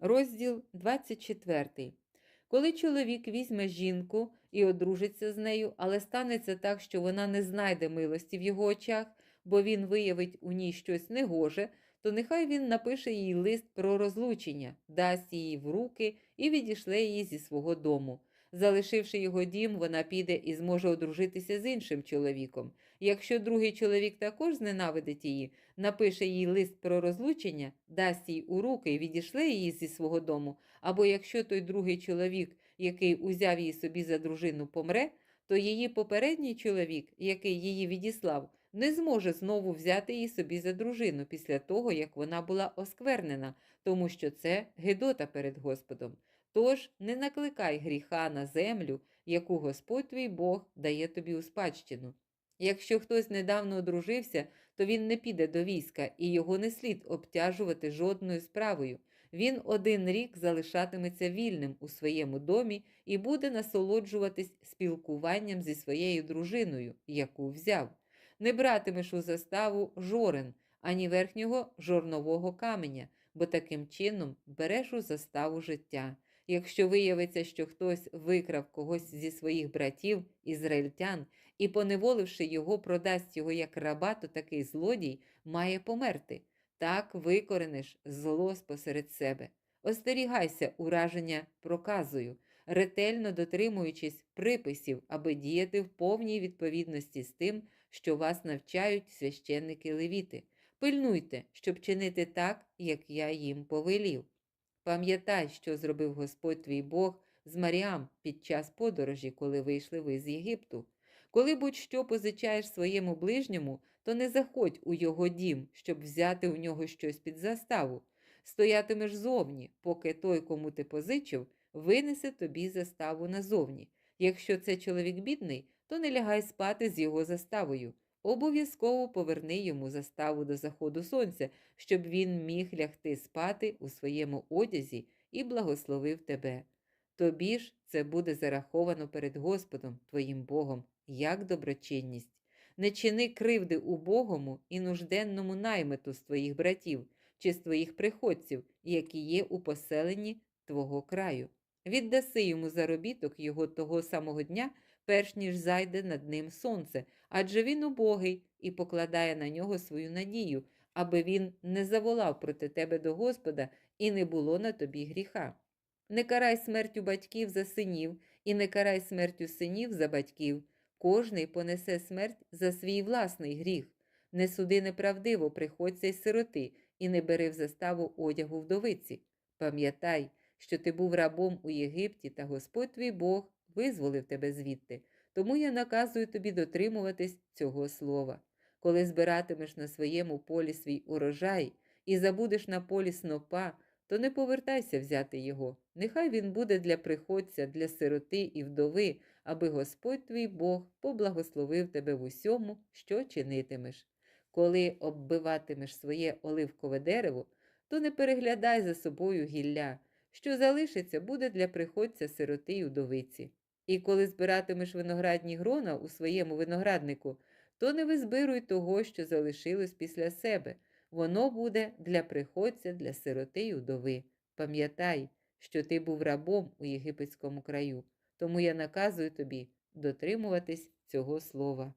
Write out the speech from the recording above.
Розділ 24. Коли чоловік візьме жінку і одружиться з нею, але станеться так, що вона не знайде милості в його очах, бо він виявить у ній щось негоже, то нехай він напише їй лист про розлучення, дасть її в руки і відійшле її зі свого дому. Залишивши його дім, вона піде і зможе одружитися з іншим чоловіком. Якщо другий чоловік також зненавидить її, напише їй лист про розлучення, дасть їй у руки і відішле її зі свого дому, або якщо той другий чоловік, який узяв її собі за дружину, помре, то її попередній чоловік, який її відіслав, не зможе знову взяти її собі за дружину після того, як вона була осквернена, тому що це гидота перед Господом. Тож не накликай гріха на землю, яку Господь твій Бог дає тобі у спадщину. Якщо хтось недавно одружився, то він не піде до війська, і його не слід обтяжувати жодною справою. Він один рік залишатиметься вільним у своєму домі і буде насолоджуватись спілкуванням зі своєю дружиною, яку взяв. Не братимеш у заставу жорен, ані верхнього жорнового каменя, бо таким чином береш у заставу життя. Якщо виявиться, що хтось викрав когось зі своїх братів, ізраїльтян, і, поневоливши його, продасть його як раба, то такий злодій має померти. Так викорениш зло спосеред себе. Остерігайся ураження проказою, ретельно дотримуючись приписів, аби діяти в повній відповідності з тим, що вас навчають священники левіти. Пильнуйте, щоб чинити так, як я їм повелів. Пам'ятай, що зробив Господь твій Бог з Маріам під час подорожі, коли вийшли ви з Єгипту. Коли будь-що позичаєш своєму ближньому, то не заходь у його дім, щоб взяти у нього щось під заставу. Стоятимеш зовні, поки той, кому ти позичив, винесе тобі заставу назовні. Якщо це чоловік бідний, то не лягай спати з його заставою. Обов'язково поверни йому заставу до заходу сонця, щоб він міг лягти спати у своєму одязі і благословив тебе. Тобі ж це буде зараховано перед Господом, твоїм Богом, як доброчинність. Не чини кривди убогому і нужденному наймиту з твоїх братів чи з твоїх приходців, які є у поселенні твого краю. Віддаси йому заробіток його того самого дня, перш ніж зайде над ним сонце, адже він убогий і покладає на нього свою надію, аби він не заволав проти тебе до Господа і не було на тобі гріха. Не карай смертю батьків за синів, і не карай смертю синів за батьків. Кожний понесе смерть за свій власний гріх. Не суди неправдиво приходься й сироти, і не бери в заставу одягу вдовиці. Пам'ятай, що ти був рабом у Єгипті, та Господь твій Бог визволив тебе звідти. Тому я наказую тобі дотримуватись цього слова. Коли збиратимеш на своєму полі свій урожай і забудеш на полі снопа, то не повертайся взяти його. Нехай він буде для приходця, для сироти і вдови, аби Господь твій Бог поблагословив тебе в усьому, що чинитимеш. Коли оббиватимеш своє оливкове дерево, то не переглядай за собою гілля, що залишиться, буде для приходця сироти й удовиці. І коли збиратимеш виноградні грона у своєму винограднику, то не визбируй того, що залишилось після себе. Воно буде для приходця, для сироти й удови. Пам'ятай, що ти був рабом у єгипетському краю, тому я наказую тобі дотримуватись цього слова.